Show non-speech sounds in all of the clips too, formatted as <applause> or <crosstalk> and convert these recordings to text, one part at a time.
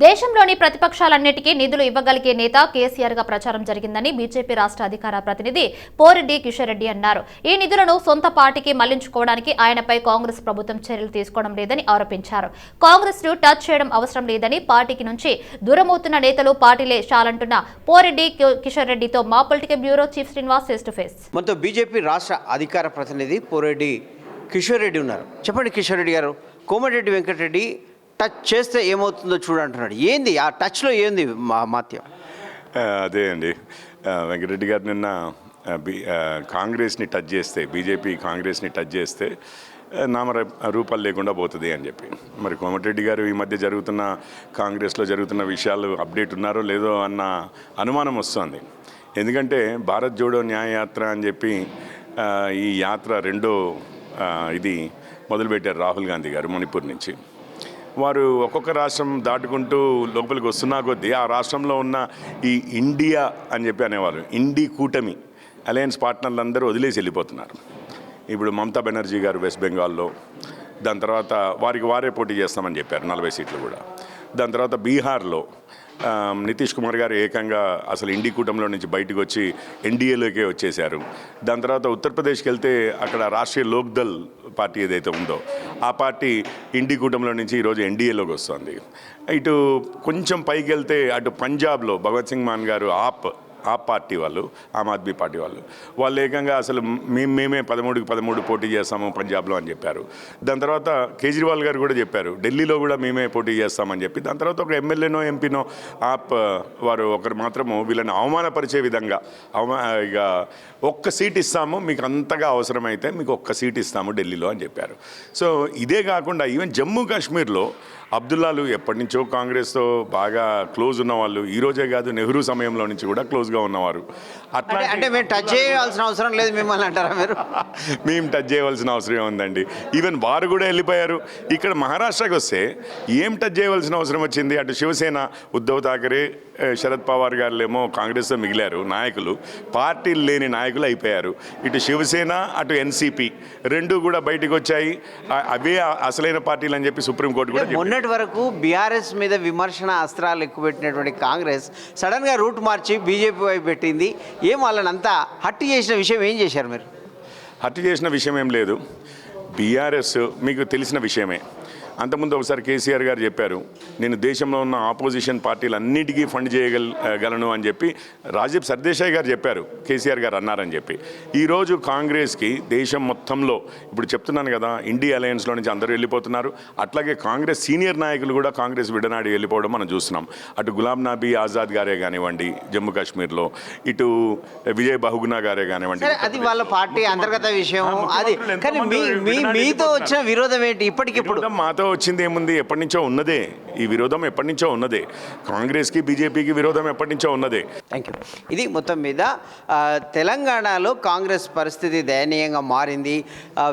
దేశంలోని ప్రతిపక్షాలన్నిటికీ నిధులు ఇవ్వగలిగే నేత కేసీఆర్గా ప్రచారం జరిగిందని బీజేపీ రాష్ట్ర అధికార ప్రతినిధి పోరెడ్డి కిషన్ రెడ్డి అన్నారు. ఈ నిధులను సొంత పార్టీకి మళ్ళించుకోవడానికి ఆయనపై కాంగ్రెస్ ప్రభుత్వం చర్యలు తీసుకోవడం లేదని ఆరోపించారు. కాంగ్రెస్ను టచ్ చేయడం అవసరం లేదని పార్టీకి నుంచి దూరమవుతున్న నేతలు పార్టీలే చాలంటున్న పోరెడ్డి కిషన్ రెడ్డితో మా political bureau chief Srinivas face to face. మొత్తం బీజేపీ రాష్ట్ర అధికార ప్రతినిధి పోరెడ్డి కిషోర్ రెడ్డి ఉన్నారు. చెప్పండి కిషోర్ రెడ్డి గారు. కోమటిరెడ్డి వెంకటరెడ్డి టచ్ చేస్తే ఏమవుతుందో చూడంటున్నాడు ఏంది? ఆ టచ్లో ఏంది మా మాత్యం? అదే అండి. వెంకటరెడ్డి గారు నిన్న బీ కాంగ్రెస్ని టచ్ చేస్తే బీజేపీ కాంగ్రెస్ని టచ్ చేస్తే నామ రూపాలు లేకుండా పోతుంది అని చెప్పి. మరి కోమటిరెడ్డి గారు ఈ మధ్య జరుగుతున్న కాంగ్రెస్లో జరుగుతున్న విషయాలు అప్డేట్ ఉన్నారో లేదో అన్న అనుమానం వస్తుంది. ఎందుకంటే భారత్ జోడో న్యాయయాత్ర అని చెప్పి ఈ యాత్ర రెండో ఇది మొదలుపెట్టారు రాహుల్ గాంధీ గారు మణిపూర్ నుంచి. వారు ఒక్కొక్క రాష్ట్రం దాటుకుంటూ లోపలికి వస్తున్నా కొద్దీ ఆ రాష్ట్రంలో ఉన్న ఈ ఇండియా అని చెప్పి అనేవారు ఇండి కూటమి అలయన్స్ పార్ట్నర్లు అందరూ వదిలేసి వెళ్ళిపోతున్నారు. ఇప్పుడు మమతా బెనర్జీ గారు వెస్ట్ బెంగాల్లో దాని తర్వాత వారికి వారే పోటీ చేస్తామని చెప్పారు నలభై సీట్లు కూడా. దాని తర్వాత బీహార్లో నితీష్ కుమార్ గారు ఏకంగా అసలు ఇండి కూటమిలో నుంచి బయటకు వచ్చి ఎన్డీఏలోకే వచ్చేశారు. దాని తర్వాత ఉత్తరప్రదేశ్కి వెళ్తే అక్కడ రాష్ట్రీయ లోక్దల్ పార్టీ ఏదైతే ఉందో ఆ పార్టీ ఇండి కూటమిలో నుంచి ఈరోజు ఎన్డీఏలోకి వస్తుంది. ఇటు కొంచెం పైకి వెళ్తే అటు పంజాబ్లో భగత్ సింగ్ మాన్ గారు ఆప్ ఆ పార్టీ వాళ్ళు ఆమ్ ఆద్మీ పార్టీ వాళ్ళు. వాళ్ళు ఏకంగా అసలు మేము మేమే పదమూడుకి పదమూడు పోటీ చేస్తాము పంజాబ్లో అని చెప్పారు. దాని తర్వాత కేజ్రీవాల్ గారు కూడా చెప్పారు ఢిల్లీలో కూడా మేమే పోటీ చేస్తామని చెప్పి. దాని తర్వాత ఒక ఎమ్మెల్యేనో ఎంపీనో ఆప్ వారు ఒకరు మాత్రము వీళ్ళని అవమానపరిచే విధంగా అవమా ఇక ఒక్క సీట్ ఇస్తాము మీకు అంతగా అవసరమైతే మీకు ఒక్క సీట్ ఇస్తాము ఢిల్లీలో అని చెప్పారు. సో ఇదే కాకుండా ఈవెన్ జమ్మూ కాశ్మీర్లో అబ్దుల్లాలు ఎప్పటి నుంచో కాంగ్రెస్తో బాగా క్లోజ్ ఉన్న వాళ్ళు ఈరోజే కాదు నెహ్రూ సమయంలో నుంచి కూడా క్లోజ్ క్లోజ్గా ఉన్నవారు. అట్లా అంటే మేము టచ్ చేయాల్సిన అవసరం లేదు మిమ్మల్ని అంటారా మీరు? <laughs> మేము టచ్ చేయవలసిన అవసరం ఏముందండి ఈవెన్ వారు కూడా వెళ్ళిపోయారు. ఇక్కడ మహారాష్ట్రకి వస్తే ఏం టచ్ చేయవలసిన అవసరం వచ్చింది? అటు శివసేన ఉద్ధవ్ ఠాకరే ఏ, శరద్ పవార్ గారులేమో కాంగ్రెస్తో మిగిలారు నాయకులు. పార్టీలు లేని నాయకులు అయిపోయారు. ఇటు శివసేన అటు ఎన్సీపీ రెండు కూడా బయటకు వచ్చాయి. అవే అసలైన పార్టీలు అని చెప్పి సుప్రీంకోర్టు కూడా. మొన్నటి వరకు బీఆర్ఎస్ మీద విమర్శన అస్త్రాలు ఎక్కువ పెట్టినటువంటి కాంగ్రెస్ సడన్గా రూట్ మార్చి బీజేపీ వైపు పెట్టింది. ఏం వాళ్ళని అంతా చేసిన విషయం ఏం చేశారు మీరు? హత్య చేసిన విషయం ఏం లేదు. బీఆర్ఎస్ మీకు తెలిసిన విషయమే. అంతకుముందు ఒకసారి కేసీఆర్ గారు చెప్పారు నేను దేశంలో ఉన్న ఆపోజిషన్ పార్టీలన్నిటికీ ఫండ్ చేయగల గలను అని చెప్పి రాజీవ్ సర్దేశాయ్ గారు చెప్పారు కేసీఆర్ గారు అన్నారని చెప్పి. ఈరోజు కాంగ్రెస్కి దేశం మొత్తంలో ఇప్పుడు చెప్తున్నాను కదా ఇండియా అలయన్స్లో నుంచి అందరూ వెళ్ళిపోతున్నారు. అట్లాగే కాంగ్రెస్ సీనియర్ నాయకులు కూడా కాంగ్రెస్ విడనాడి వెళ్ళిపోవడం మనం చూస్తున్నాం. అటు గులాం నబీ ఆజాద్ గారే కానివ్వండి జమ్మూ కాశ్మీర్లో ఇటు విజయ్ బహుగునా గారే కానివ్వండి. అది వాళ్ళ పార్టీ అంతర్గత విషయం. అది కానీ మీతో. వచ్చిన విరోధం ఏంటి? ఇప్పటికిప్పుడు విరోధం మాతో వచ్చింది ఏముంది? ఎప్పటి నుంచో ఉన్నదే. ఈ విరోధం ఎప్పటి నుంచో ఉన్నదే. కాంగ్రెస్కి బీజేపీకి విరోధం ఎప్పటి నుంచో ఉన్నదే. థ్యాంక్ యూ ఇది మొత్తం మీద తెలంగాణలో కాంగ్రెస్ పరిస్థితి దయనీయంగా మారింది.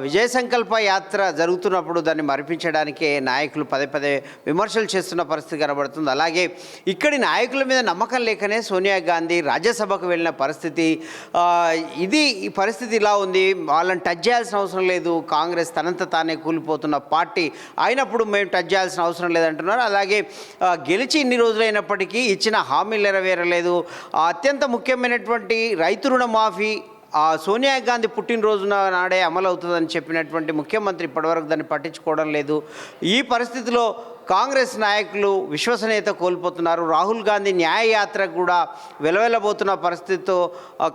విజయ సంకల్ప యాత్ర జరుగుతున్నప్పుడు దాన్ని మరిపించడానికే నాయకులు పదే పదే విమర్శలు చేస్తున్న పరిస్థితి కనబడుతుంది. అలాగే ఇక్కడి నాయకుల మీద నమ్మకం లేకనే సోనియా గాంధీ రాజ్యసభకు వెళ్ళిన పరిస్థితి ఇది ఈ పరిస్థితి ఇలా ఉంది. వాళ్ళని టచ్ చేయాల్సిన అవసరం లేదు. కాంగ్రెస్ తనంత తానే కూలిపోతున్న పార్టీ. ఆయన అయినప్పుడు మేము టచ్ చేయాల్సిన అవసరం లేదంటున్నారు. అలాగే గెలిచి ఇన్ని రోజులైనప్పటికీ ఇచ్చిన హామీలు నెరవేరలేదు. అత్యంత ముఖ్యమైనటువంటి రైతు రుణమాఫీ ఆ సోనియా గాంధీ పుట్టినరోజున నాడే అమలు అవుతుందని చెప్పినటువంటి ముఖ్యమంత్రి ఇప్పటివరకు దాన్ని పట్టించుకోవడం లేదు. ఈ పరిస్థితిలో కాంగ్రెస్ నాయకులు విశ్వసనీయత కోల్పోతున్నారు. రాహుల్ గాంధీ న్యాయ యాత్ర కూడా వెలవెలబోతున్న పరిస్థితితో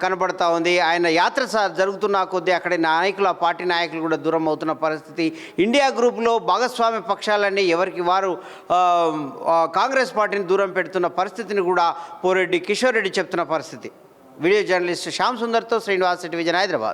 కనబడతా ఉంది. ఆయన యాత్ర జరుగుతున్న కొద్దీ అక్కడి నాయకులు ఆ పార్టీ నాయకులు కూడా దూరం అవుతున్న పరిస్థితి. ఇండియా గ్రూప్లో భాగస్వామ్య పక్షాలన్నీ ఎవరికి వారు కాంగ్రెస్ పార్టీని దూరం పెడుతున్న పరిస్థితిని కూడా పోరెడ్డి కిషోర్ రెడ్డి చెప్తున్న పరిస్థితి. వీడియో జర్నలిస్ట్ శ్యామ్ సుందర్తో శ్రీనివాస్ టెలివిజన్ హైదరాబాద్.